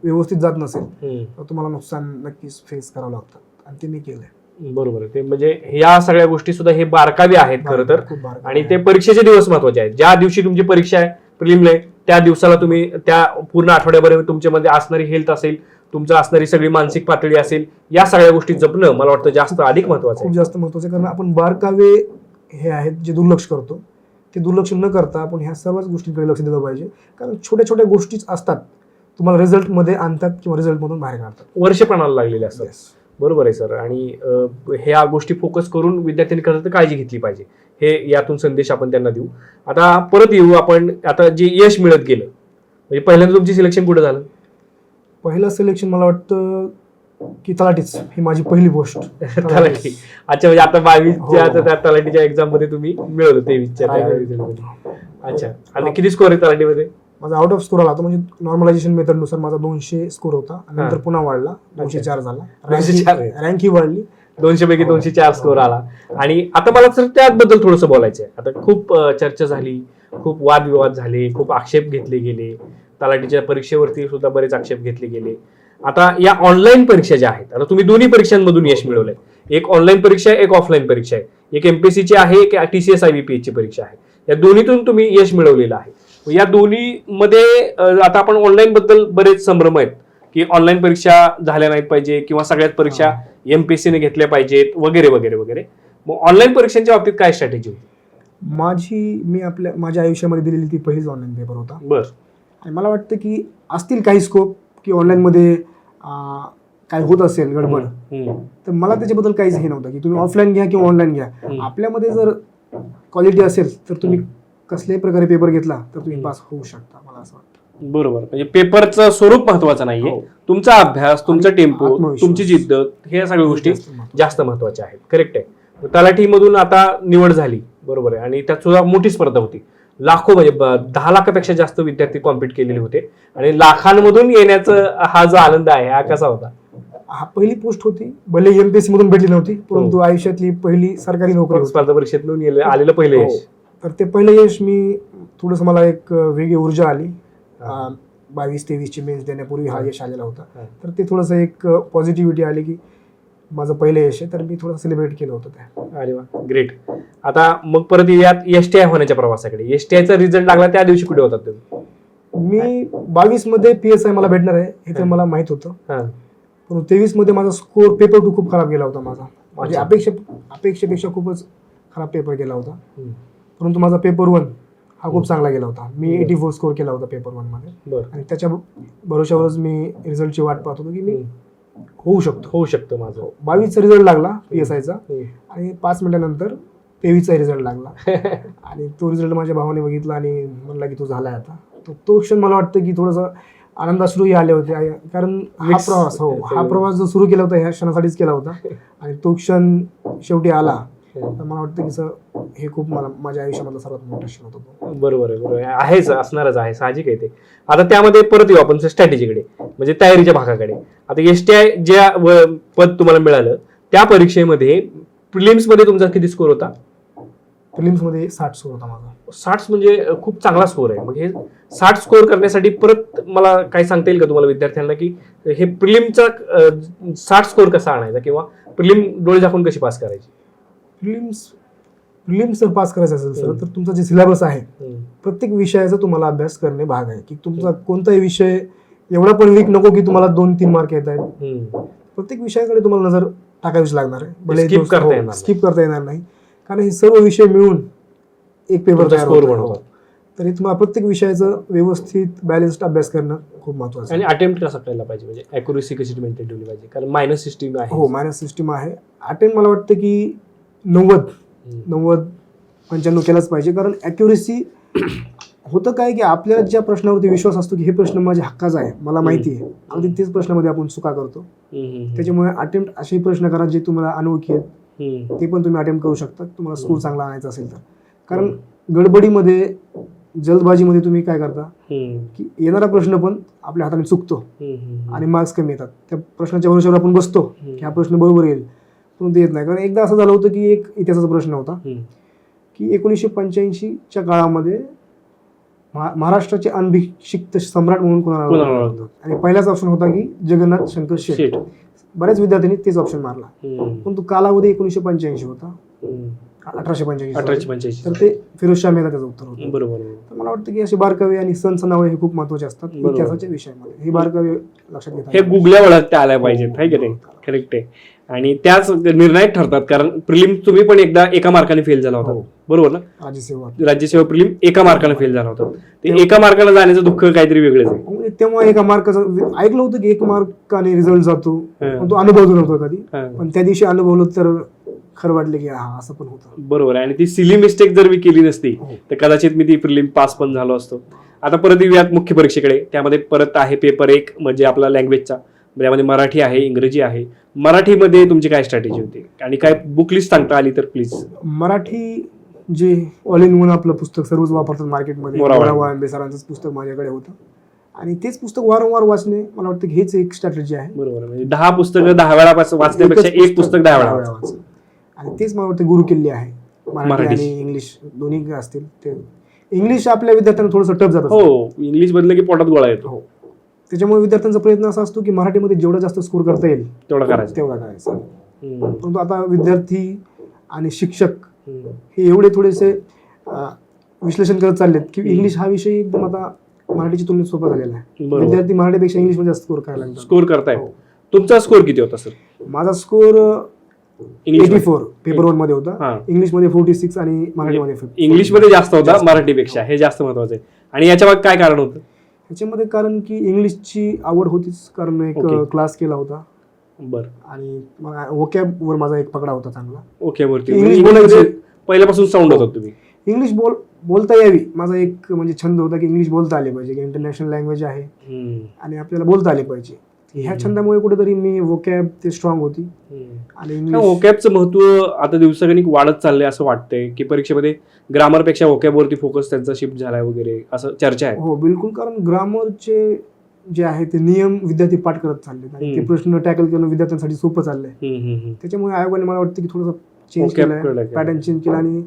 [SPEAKER 1] व्यवस्थित जात नसेल
[SPEAKER 2] हम्म.
[SPEAKER 1] तर तुम्हाला नुकसान नक्कीच फेस करावं लागतं आणि ते मी केलंय
[SPEAKER 2] बरोबर आहे ते म्हणजे ह्या सगळ्या गोष्टी सुद्धा हे बारकावे आहेत खरं तर
[SPEAKER 1] खूप
[SPEAKER 2] आणि ते. परीक्षेचे दिवस महत्त्वाचे आहेत ज्या दिवशी तुमची परीक्षा आहे प्रिलिमला आहे त्या दिवसाला तुम्ही त्या पूर्ण आठवड्याभर तुमच्यामध्ये असणारी हेल्थ असेल तुमचं असणारी सगळी मानसिक पातळी असेल या सगळ्या गोष्टी जपणं मला वाटतं जास्त अधिक महत्वाचं
[SPEAKER 1] खूप
[SPEAKER 2] आहे
[SPEAKER 1] जास्त महत्वाचं आहे. कारण आपण बारकावे हे आहेत जे दुर्लक्ष करतो. ते दुर्लक्ष न करता आपण ह्या सर्वच गोष्टींकडे लक्ष दिलं पाहिजे. कारण छोट्या छोट्या गोष्टीच असतात. तुम्हाला रिझल्टमध्ये आणतात किंवा रिझल्टमधून बाहेर काढतात.
[SPEAKER 2] वर्षपणाला लागलेले असतात.
[SPEAKER 1] Yes.
[SPEAKER 2] बरोबर आहे सर. आणि अ, ह्या गोष्टी फोकस करून विद्यार्थ्यांनी खरं तर काळजी घेतली पाहिजे. हे यातून संदेश आपण त्यांना देऊ. आता परत येऊ आपण. आता जे यश मिळत गेलं. म्हणजे पहिल्यांदा तुमची सिलेक्शन कुठं झालं?
[SPEAKER 1] पहिलं सिलेक्शन मला वाटतं की तलाठीच ही माझी पहिली गोष्ट. *laughs*
[SPEAKER 2] तलाठी. अच्छा म्हणजे आता बावीसच्या
[SPEAKER 1] हो.
[SPEAKER 2] त्या तलाठीच्या एक्झाममध्ये तुम्ही मिळवलं तेवीसच्या मध्ये. अच्छा. आणि किती स्कोर आहे तलाठीमध्ये?
[SPEAKER 1] माझा आउट ऑफ स्कोर आला होता म्हणजे नॉर्मलायझेशन मेथडनुसार माझा दोनशे स्कोर होता. नंतर
[SPEAKER 2] हा. पुन्हा
[SPEAKER 1] वाढला दोनशे चार झाला.
[SPEAKER 2] 204 आहे.
[SPEAKER 1] रँक ही वाढली.
[SPEAKER 2] दोनशे पैकी
[SPEAKER 1] हो.
[SPEAKER 2] दोनशे चार स्कोर आला. आणि आता मला सर त्याबद्दल थोडंसं बोलायचं आहे आता खूप चर्चा झाली खूप वादविवाद झाले खूप आक्षेप घेतले गेले. तलाठीच्या परीक्षेवरती सुद्धा बरेच आक्षेप घेतले गेले. आता या ऑनलाईन परीक्षा ज्या आहेत आता तुम्ही दोन्ही परीक्षांमधून यश मिळवलंय. एक ऑनलाईन परीक्षा आहे एक ऑफलाईन परीक्षा आहे. एक एमपीएससीची आहे एक टीसीएस आयबीपीएस ची परीक्षा आहे. या दोन्हीतून तुम्ही यश मिळवलेलं आहे. या दोन्ही मध्ये आता आपण ऑनलाईन बद्दल बरेच संभ्रम आहेत की ऑनलाईन परीक्षा झाल्या नाहीत पाहिजे किंवा सगळ्याच परीक्षा एमपीएससीने घेतल्या पाहिजेत वगैरे वगैरे वगैरे. मग ऑनलाईन परीक्षांच्या बाबतीत काय स्ट्रॅटेजी होती?
[SPEAKER 1] माझी मी आपल्या माझ्या आयुष्यामध्ये दिलेली ती पहिलीच ऑनलाईन पेपर होता.
[SPEAKER 2] बर.
[SPEAKER 1] आणि मला वाटतं की असतील काही स्कोप की ऑनलाईनमध्ये काय होत असेल गडबड. तर मला त्याच्याबद्दल काहीच हे नव्हतं की तुम्ही ऑफलाईन घ्या किंवा ऑनलाईन घ्या. आपल्यामध्ये जर क्वालिटी असेल तर तुम्ही कसल्याही प्रकारे पेपर घेतला तर तुम्ही पास होऊ शकता मला असं वाटतं.
[SPEAKER 2] बरोबर. म्हणजे पेपरचं स्वरूप महत्वाचं नाहीये.
[SPEAKER 1] हो.
[SPEAKER 2] तुमचा अभ्यास तुमचा टेम्पो. तुमची जिद्द हे सगळ्या गोष्टी
[SPEAKER 1] जास्त
[SPEAKER 2] महत्त्वाच्या आहेत. करेक्ट आहे. तलाठीमधून आता निवड झाली. बरोबर आहे. आणि त्यात सुद्धा मोठी स्पर्धा होती. लाखो म्हणजे दहा लाखापेक्षा जास्त विद्यार्थी कॉम्पिट केलेले होते आणि लाखांमधून येण्याचा हा जो आनंद आहे हा कसा होता
[SPEAKER 1] हा पहिली पोस्ट होती भले एमपीएससी मधून भेटली नव्हती परंतु
[SPEAKER 2] हो.
[SPEAKER 1] आयुष्यातली पहिली सरकारी नोकरी.
[SPEAKER 2] स्पर्धा परीक्षेतून आलेलं पहिलं
[SPEAKER 1] हो.
[SPEAKER 2] यश
[SPEAKER 1] तर ते पहिलं यश मी थोडंसं मला एक वेगळी ऊर्जा आली बावीस तेवीसची मेन्स देण्यापूर्वी हा यश आलेला होता
[SPEAKER 2] हा.
[SPEAKER 1] तर ते थोडंसं एक पॉझिटिव्हिटी आली की माझं पहिलं यश आहे तर मी थोडं सेलिब्रेट केलं होतं ते
[SPEAKER 2] अरे वा ग्रेट आता मग परत यात एस टी आय होण्याच्या प्रवासाकडे एस टी आयचा रिझल्ट लागला त्या दिवशी कुठे होता तुम्ही
[SPEAKER 1] मी बावीसमध्ये पी एस आय मला भेटणार आहे हे तर. मला माहीत होतं. पण तेवीसमध्ये माझा स्कोर पेपर टू खूप खराब गेला होता माझा
[SPEAKER 2] अच्छा.
[SPEAKER 1] अपेक्षा अपेक्षेपेक्षा खूपच खराब पेपर गेला होता. परंतु माझा पेपर वन हा खूप चांगला गेला होता मी. एटी फोर स्कोर केला होता पेपर
[SPEAKER 2] वनमध्ये
[SPEAKER 1] आणि त्याच्या भरोशावरच मी रिझल्टची वाट पाहत होतो की मी. होऊ शकतो
[SPEAKER 2] होऊ शकतं माझं.
[SPEAKER 1] बावीसचा रिझल्ट लागला पी एस आयचा. आणि पाच मिनिटानंतर तेवीसचा रिझल्ट लागला. *laughs* आणि तो रिझल्ट माझ्या भावाने बघितला आणि म्हणला की तो झालाय आता. तो तो क्षण मला वाटतं की थोडंसं आनंदाश्रूही आले होते. कारण हा प्रवास हो हा. प्रवास जो सुरू केला होता ह्या क्षणासाठीच केला होता. *laughs* आणि तो क्षण शेवटी आला. तर मला वाटतं की सर हे खूप मला माझ्या आयुष्यामधला सर्वात मोठा क्षण होता
[SPEAKER 2] बरोबर आहे बरोबर आहे. आहेच असणारच आहे. साहजिक आहे ते. आता त्यामध्ये परत येऊ आपण स्ट्रॅटेजीकडे म्हणजे तयारीच्या भागाकडे. आता एस टी आय ज्या पद तुम्हाला मिळालं त्या परीक्षेमध्ये प्रिलिम्समध्ये तुमचा किती स्कोर होता?
[SPEAKER 1] प्रिलिम्समध्ये साठ स्कोर होता माझा.
[SPEAKER 2] साठ म्हणजे खूप चांगला स्कोर आहे. मग हे साठ स्कोर करण्यासाठी परत मला काय सांगता येईल का तुम्हाला विद्यार्थ्यांना की हे प्रिलिमचा साठ स्कोर कसा आणायचा किंवा प्रिलिम डोळे झाकून कशी पास करायची?
[SPEAKER 1] प्रिलिम्स प्रिलिम्स जर पास करायचं असेल सर. तर तुमचा जे सिलेबस आहे. प्रत्येक विषयाचा तुम्हाला अभ्यास करणे भाग आहे की तुमचा कोणताही विषय एवढा पण वीक नको की तुम्हाला दोन तीन मार्क येत आहेत. प्रत्येक विषयाकडे तुम्हाला नजर टाकावीच लागणार आहे
[SPEAKER 2] नाही.
[SPEAKER 1] स्किप करता येणार नाही कारण हे सर्व विषय मिळून एक पेपर तयार.
[SPEAKER 2] बनवतात.
[SPEAKER 1] तर हे तुम्हाला प्रत्येक विषयाचं व्यवस्थित बॅलन्स्ड अभ्यास करणं खूप महत्वाचं
[SPEAKER 2] आणि अटेम्प्ट कसा करायला पाहिजे म्हणजे अॅक्युरेसी कशी मेंटेन ठेवली पाहिजे कारण मायनस सिस्टीम आहे
[SPEAKER 1] हो मायनस सिस्टीम आहे अटेम्प्ट मला वाटतं की नव्वद. नव्वद पंच्याण्णव केलाच पाहिजे. कारण ॲक्युरेसी *clears throat* होतं काय की आपल्याला ज्या प्रश्नावरती विश्वास असतो की हे प्रश्न माझ्या हक्काचा आहे मला माहिती आहे. अगदी तेच प्रश्नामध्ये आपण चुका करतो. त्याच्यामुळे अटेम्प्ट असे प्रश्न करा जे तुम्हाला अनोळखी आहेत. ते पण तुम्ही अटेम्प्ट करू शकता. तुम्हाला स्कोर चांगला आणायचा असेल तर. कारण गडबडीमध्ये जल्दबाजीमध्ये तुम्ही काय करता? की येणारा प्रश्न पण आपल्या हाताने चुकतो. आणि मार्क्स कमी येतात. त्या प्रश्नाच्या भरोश्यावर आपण बसतो. की हा प्रश्न बरोबर येईल. परंतु येत नाही. कारण एकदा असं झालं होतं की एक इतिहासाचा प्रश्न होता. की एकोणीसशे पंच्याऐंशीच्या काळामध्ये महा- महाराष्ट्राचे अनभिषिक्त सम्राट म्हणून कोणाला? आणि पहिलाच ऑप्शन होता की जगन्नाथ शंकर शेठ. बऱ्याच विद्यार्थ्यांनी तेच ऑप्शन मारला.
[SPEAKER 2] हम्म,
[SPEAKER 1] परंतु कालावधी एकोणीसशे पंच्याऐंशी होता. अठराशे पंच्याऐंशी
[SPEAKER 2] अठराशे पंच्याऐंशी
[SPEAKER 1] तर ते फिरोज शाह मेहता त्याचं उत्तर होतं.
[SPEAKER 2] बरोबर.
[SPEAKER 1] तर मला वाटतं की असे बारकावे आणि सण सणावळे हे खूप महत्त्वाचे असतात. इतिहासाच्या विषयामध्ये. हे बारकावे लक्षात
[SPEAKER 2] हे
[SPEAKER 1] घेतात
[SPEAKER 2] गुगल्या ओळखता आल्या पाहिजेत करेक्ट आहे. आणि त्याच निर्णायक ठरतात कारण प्रिलिम तुम्ही पण एकदा एका मार्काने फेल झाला होता.
[SPEAKER 1] हो.
[SPEAKER 2] बरोबर ना?
[SPEAKER 1] राज्यसेवा
[SPEAKER 2] राज्यसेवा प्रिलिम एका मार्काने फेल झाला होता. ते एका मार्काला जाण्याचं दुःख काहीतरी वेगळंच आहे.
[SPEAKER 1] म्हणजे तेव्हा एका मार्काचा ऐकलं होतं की एक मार्काने रिझल्ट जातो. तो अनुभवतो नव्हतो कधी. पण त्या दिवशी अनुभवलं तर खरं वाटलं की हा असं पण होतं.
[SPEAKER 2] बरोबर आहे. आणि ती सिली मिस्टेक जर मी केली नसती
[SPEAKER 1] हो.
[SPEAKER 2] तर कदाचित मी ती प्रिलिम पास पण झालो असतो. आता परत येऊयात मुख्य परीक्षेकडे. त्यामध्ये परत आहे पेपर एक म्हणजे आपला लँग्वेजचा त्यामध्ये मराठी आहे इंग्रजी आहे मराठीमध्ये तुमची काय स्ट्रॅटेजी होती आणि काय बुक लिस्ट सांगता आली तर प्लीज
[SPEAKER 1] मराठी जे ऑल इन वन आपलं पुस्तक सर्वच वापरतात मार्केटमध्ये. मोरावा आंबे सरांचंच पुस्तक माझ्याकडे होतं आणि तेच पुस्तक वारंवार वाचणे मला वाटतं की हेच एक स्ट्रॅटेजी आहे
[SPEAKER 2] बरोबर. म्हणजे दहा पुस्तकं दहा वेळा वाच- वाचण्यापेक्षा एक पुस्तक दहा वेळा वाचा.
[SPEAKER 1] वाचा. आणि तेच मला वाटतं गुरुकिल्ली आहे मराठी. आणि इंग्लिश दोन्ही असतील ते इंग्लिश आपल्या विद्यार्थ्यांना थोडंसं टफ जात.
[SPEAKER 2] हो इंग्लिश बदलं की पोटात गोळा येतो
[SPEAKER 1] हो त्याच्यामुळे विद्यार्थ्यांचा प्रयत्न असा असतो की मराठीमध्ये जेवढा जास्त स्कोर करता येईल
[SPEAKER 2] तेवढं करायचं.
[SPEAKER 1] तेवढा करायचा.
[SPEAKER 2] हम्म.
[SPEAKER 1] परंतु आता विद्यार्थी आणि शिक्षक. हे एवढे थोडेसे विश्लेषण करत चाललेत की. इंग्लिश हा विषय एकदम आता मराठीची तुलनेत सोपं झालेला आहे. विद्यार्थी मराठीपेक्षा इंग्लिशमध्ये जास्त स्कोर करायला लागतात.
[SPEAKER 2] स्कोर करताय.
[SPEAKER 1] हो.
[SPEAKER 2] तुमचा स्कोर किती होता सर
[SPEAKER 1] माझा score
[SPEAKER 2] English
[SPEAKER 1] eighty four paper वनमध्ये होता.
[SPEAKER 2] हा.
[SPEAKER 1] इंग्लिशमध्ये फोर्टी सिक्स आणि मराठीमध्ये 50.
[SPEAKER 2] इंग्लिशमध्ये जास्त होता. मराठीपेक्षा. हे जास्त महत्वाचं आहे. आणि याच्या काय कारण होतं?
[SPEAKER 1] ह्याच्यामध्ये कारण की इंग्लिशची आवड होतीच कारण एक
[SPEAKER 2] Okay.
[SPEAKER 1] क्लास केला होता.
[SPEAKER 2] बरं.
[SPEAKER 1] आणि वोकॅब वर माझा एक पकडा होता चांगला.
[SPEAKER 2] ओके वरती
[SPEAKER 1] इंग्लिश
[SPEAKER 2] इंग्लिश
[SPEAKER 1] बोलायचे.
[SPEAKER 2] मध्ये पहिल्यापासून साऊंड होता तुम्ही.
[SPEAKER 1] इंग्लिश बोल बोलता यावी. माझा एक म्हणजे छंद होता की इंग्लिश बोलता आले पाहिजे इंटरनॅशनल लँग्वेज आहे.
[SPEAKER 2] हम्म.
[SPEAKER 1] आणि आपल्याला बोलता आले पाहिजे. ह्या. छंदामुळे कुठेतरी मी वोकॅब ते स्ट्रॉंग होती. आणि
[SPEAKER 2] ओकॅबचं महत्त्व आता दिवसागणिक वाढत चाललंय असं वाटतंय की परीक्षेमध्ये ग्रामरपेक्षा ओकॅबवरती फोकस त्यांचा शिफ्ट झालाय वगैरे असं चर्चा आहे
[SPEAKER 1] हो बिलकुल कारण ग्रामरचे जे आहे ते नियम विद्यार्थी पाठ करत चालले आणि ते. प्रश्न टॅकल करणं विद्यार्थ्यांसाठी सोपं चाललंय. त्याच्यामुळे आयोगाने मला वाटतं की थोडंसं चेंज केलंय. पॅटर्न चेंज केला आणि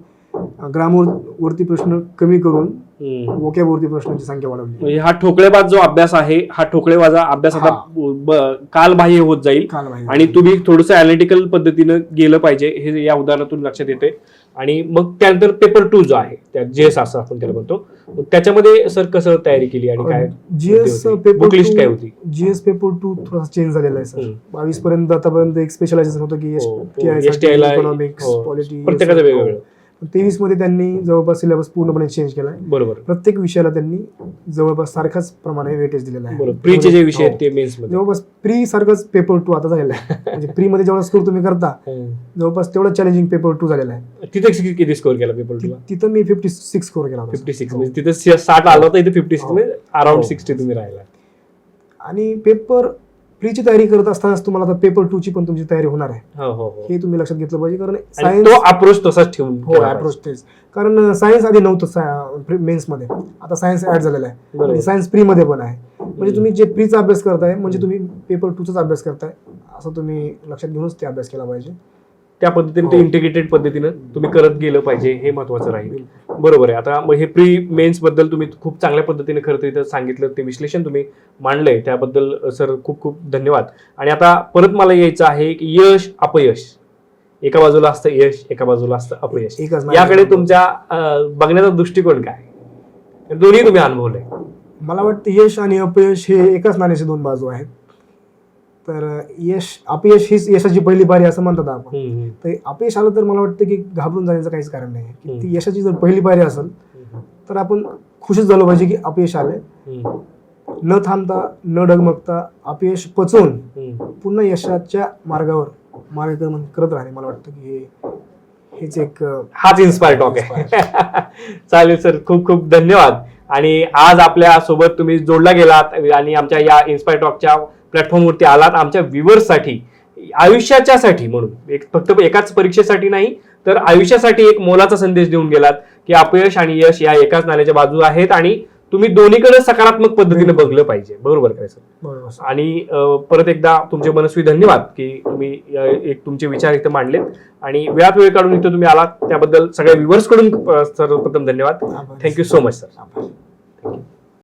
[SPEAKER 1] ग्रामर वरती प्रश्न कमी करून
[SPEAKER 2] हम्म.
[SPEAKER 1] वोकॅब वरती प्रश्नांची संख्या वाढवली
[SPEAKER 2] हा ठोकळेबाज जो अभ्यास आहे हा ठोकळेबाजा अभ्यास आता कालबाह्य होत जाईल. आणि तुम्ही थोडंसं अनालिटिकल पद्धतीनं गेलं पाहिजे हे या उदाहरणातून लक्षात येते आणि मग त्यानंतर पेपर टू जो आहे त्या जेएस असं आपण त्याला म्हणतो त्याच्यामध्ये सर कसं तयारी केली आणि काय
[SPEAKER 1] जीएस? पेपर
[SPEAKER 2] list काय होती?
[SPEAKER 1] जीएस पेपर टू थोडासा चेंज झालेला आहे सर. बावीस पर्यंत आतापर्यंत एक स्पेशलायझेशन होतं की
[SPEAKER 2] ला-
[SPEAKER 1] इकॉनॉमिक्स. पॉलिटी
[SPEAKER 2] प्रत्येकाचं वेगवेगळं
[SPEAKER 1] तेवीसमध्ये त्यांनी जवळपास सिलेबस पूर्णपणे चेंज केलाय
[SPEAKER 2] बरोबर.
[SPEAKER 1] प्रत्येक विषयाला त्यांनी जवळपास सारखाच प्रमाणे वेटेज दिलेला आहे.
[SPEAKER 2] बरोबर. प्रीचे जे विषय आहेत
[SPEAKER 1] हो.
[SPEAKER 2] ते मेन्समध्ये.
[SPEAKER 1] जवळपास प्री सारखंच पेपर टू आता झालेला आहे. *laughs* म्हणजे प्री मध्ये जेवढा स्कोर तुम्ही करता जवळपास तेवढा चॅलेंजिंग पेपर टू झालेला आहे.
[SPEAKER 2] तिथे किती- स्कोर केला पेपर टूला
[SPEAKER 1] तिथं मी फिफ्टी सिक्स स्कोर केला
[SPEAKER 2] फिफ्टी सिक्स
[SPEAKER 1] हो.
[SPEAKER 2] म्हणजे तिथे साठ आला होता इथे फिफ्टी सिक्स
[SPEAKER 1] हो.
[SPEAKER 2] अराउंड
[SPEAKER 1] हो.
[SPEAKER 2] सिक्स्टी तुम्ही राहिला.
[SPEAKER 1] आणि पेपर प्रीची तयारी करत असतानाच तुम्हाला आता पेपर टू ची पण तुमची तयारी होणार आहे.
[SPEAKER 2] हो हो हो.
[SPEAKER 1] हे तुम्ही लक्षात घेतलं पाहिजे कारण
[SPEAKER 2] आणि
[SPEAKER 1] सायन्स
[SPEAKER 2] तो अप्रोच तसाच ठेवून
[SPEAKER 1] हो. अप्रोच तेच. कारण सायन्स आधी नव्हतं मेन्समध्ये. आता सायन्स ऍड झालेलं आहे.
[SPEAKER 2] बरोबर.
[SPEAKER 1] आणि सायन्स प्री मध्ये पण आहे. म्हणजे तुम्ही जे प्रीचा अभ्यास करताय म्हणजे तुम्ही पेपर टूचाच अभ्यास करताय असं तुम्ही लक्षात घेऊनच ते अभ्यास केला पाहिजे.
[SPEAKER 2] त्या पद्धतीने ते
[SPEAKER 1] हो.
[SPEAKER 2] इंटिग्रेटेड पद्धतीनं तुम्ही करत गेलं पाहिजे हे महत्वाचं राहील. बरोबर आहे. आता मग हे प्री मेन्सबद्दल तुम्ही खूप चांगल्या पद्धतीने खरं तर इथं सांगितलं ते विश्लेषण तुम्ही मांडलंय. त्याबद्दल सर खूप खूप धन्यवाद. आणि आता परत मला यायचं आहे की यश अपयश. एका बाजूला असतं यश एका बाजूला असतं अपयश. याकडे तुमच्या बघण्याचा दृष्टिकोन काय? दोन्ही तुम्ही अनुभवलंय.
[SPEAKER 1] मला वाटतं यश आणि अपयश हे एकाच नाण्याचे दोन बाजू आहेत. तर यश अपयश हीच यशाची पहिली बारी असं म्हणतात आपण. तर अपयश आलं तर मला वाटतं की घाबरून जाण्याचं काहीच कारण नाही. की. ती यशाची जर पहिली बारी असेल तर आपण खुशीच झालो पाहिजे की अपयश आले न थांबता न डगमगता अपयश पचवून. पुन्हा यशाच्या मार्गावर मार्गक्रमण करत राहणे मला वाटतं की हे हेच एक
[SPEAKER 2] हाच इन्स्पायर टॉक आहे. *laughs* चालेल सर खूप खूप धन्यवाद. आणि आज आपल्यासोबत तुम्ही जोडला गेलात आणि आमच्या या इन्स्पायर टॉकच्या प्लॅटफॉर्मवरती आलात आमच्या व्ह्युअर्ससाठी आयुष्याच्यासाठी म्हणून. एक फक्त एकाच परीक्षेसाठी नाही तर आयुष्यासाठी एक मोलाचा संदेश देऊन गेलात की अपयश आणि यश या एकाच नाण्याच्या बाजू आहेत आणि तुम्ही दोन्हीकडे सकारात्मक पद्धतीने बघलं पाहिजे. बरोबर काय सर. आणि परत एकदा तुमचे मनस्वी धन्यवाद की तुम्ही एक तुमचे विचार इथे मांडलेत आणि वेळात वेळ काढून इथे तुम्ही आलात. त्याबद्दल सगळ्या व्ह्युअर्सकडून अ, सर्वप्रथम धन्यवाद. Thank you so much sir. Thank you